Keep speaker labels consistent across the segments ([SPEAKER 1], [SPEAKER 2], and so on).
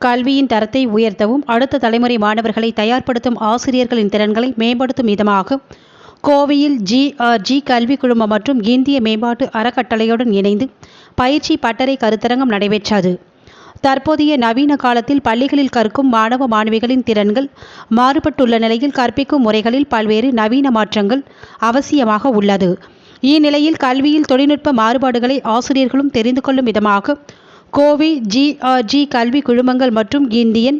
[SPEAKER 1] கல்வியின் தரத்தை உயர்த்தவும் அடுத்த தலைமுறை மாணவர்களை தயார்படுத்தும் ஆசிரியர்களின் திறன்களை மேம்படுத்தும் விதமாக கோவையில் ஜிஆர்ஜி கல்வி குழுமம் மற்றும் இந்திய மேம்பாட்டு அறக்கட்டளையுடன் இணைந்து பயிற்சி பட்டறை கருத்தரங்கம் நடைபெற்றது. தற்போதைய நவீன காலத்தில் பள்ளிகளில் கற்கும் மாணவ மாணவிகளின் திறன்கள் மாறுபட்டுள்ள நிலையில் கற்பிக்கும் முறைகளில் பல்வேறு நவீன மாற்றங்கள் அவசியமாக உள்ளது. இந்நிலையில் கல்வியில் தொழில்நுட்ப மாறுபாடுகளை ஆசிரியர்களும் தெரிந்து கொள்ளும் விதமாக கோவி ஜிஆர்ஜி கல்வி குழுமங்கள் மற்றும் இந்தியன்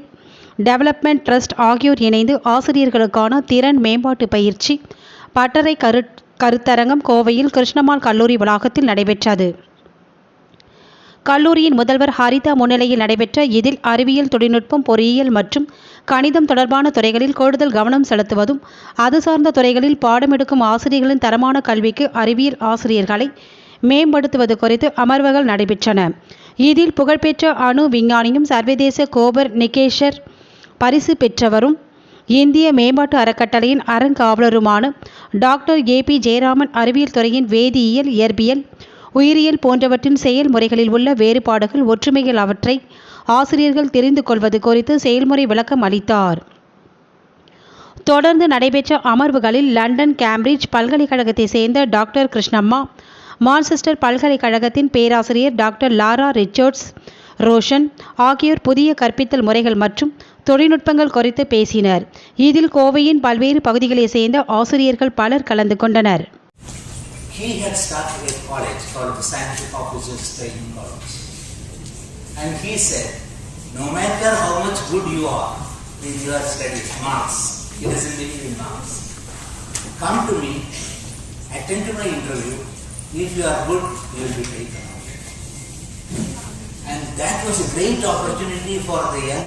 [SPEAKER 1] டெவலப்மெண்ட் ட்ரஸ்ட் ஆகியோர் இணைந்து ஆசிரியர்களுக்கான திறன் மேம்பாட்டு பயிற்சி பட்டறை கரு கருத்தரங்கம் கோவையில் கிருஷ்ணமால் கல்லூரி வளாகத்தில் நடைபெற்றது. கல்லூரியின் முதல்வர் ஹரிதா முன்னிலையில் நடைபெற்ற இதில் அறிவியல் தொழில்நுட்பம் பொறியியல் மற்றும் கணிதம் தொடர்பான துறைகளில் கூடுதல் கவனம் செலுத்துவதும் அது சார்ந்த துறைகளில் பாடமெடுக்கும் ஆசிரியர்களின் தரமான கல்விக்கு அறிவியல் ஆசிரியர்களை மேம்படுத்துவது குறித்து அமர்வுகள் நடைபெற்றன. இதில் புகழ்பெற்ற அணு விஞ்ஞானியும் சர்வதேச கோபர் நிகேஷர் பரிசு பெற்றவரும் இந்திய மேம்பாட்டு அறக்கட்டளையின் அறங்காவலருமான டாக்டர் ஏ பி ஜெயராமன் அறிவியல் துறையின் வேதியியல் இயற்பியல் உயிரியல் போன்றவற்றின் செயல்முறைகளில் உள்ள வேறுபாடுகள் ஒற்றுமைகள் அவற்றை ஆசிரியர்கள் தெரிந்து கொள்வது குறித்து செயல்முறை விளக்கம் அளித்தார். தொடர்ந்து நடைபெற்ற அமர்வுகளில் லண்டன் கேம்பிரிட்ஜ் பல்கலைக்கழகத்தை சேர்ந்த டாக்டர் கிருஷ்ணம்மா மான்செஸ்டர் பல்கலைக்கழகத்தின் பேராசிரியர் டாக்டர் லாரா ரிச்சர்ட்ஸ் ரோஷன் ஆகியோர் புதிய கற்பித்தல் முறைகள் மற்றும் தொழில்நுட்பங்கள் குறித்து பேசினர் இதில் கோவையின் பல்வேறு பகுதிகளைச் சேர்ந்த ஆசிரியர்கள் பலர் கலந்து கொண்டனர்
[SPEAKER 2] He had started a college called the Scientific Officers Training College. And he said, no matter how much good you are in your studies, marks, he doesn't believe in marks. Come to me, attend to my interview. If you are good, you will be taken. Out. And that was a great opportunity for the young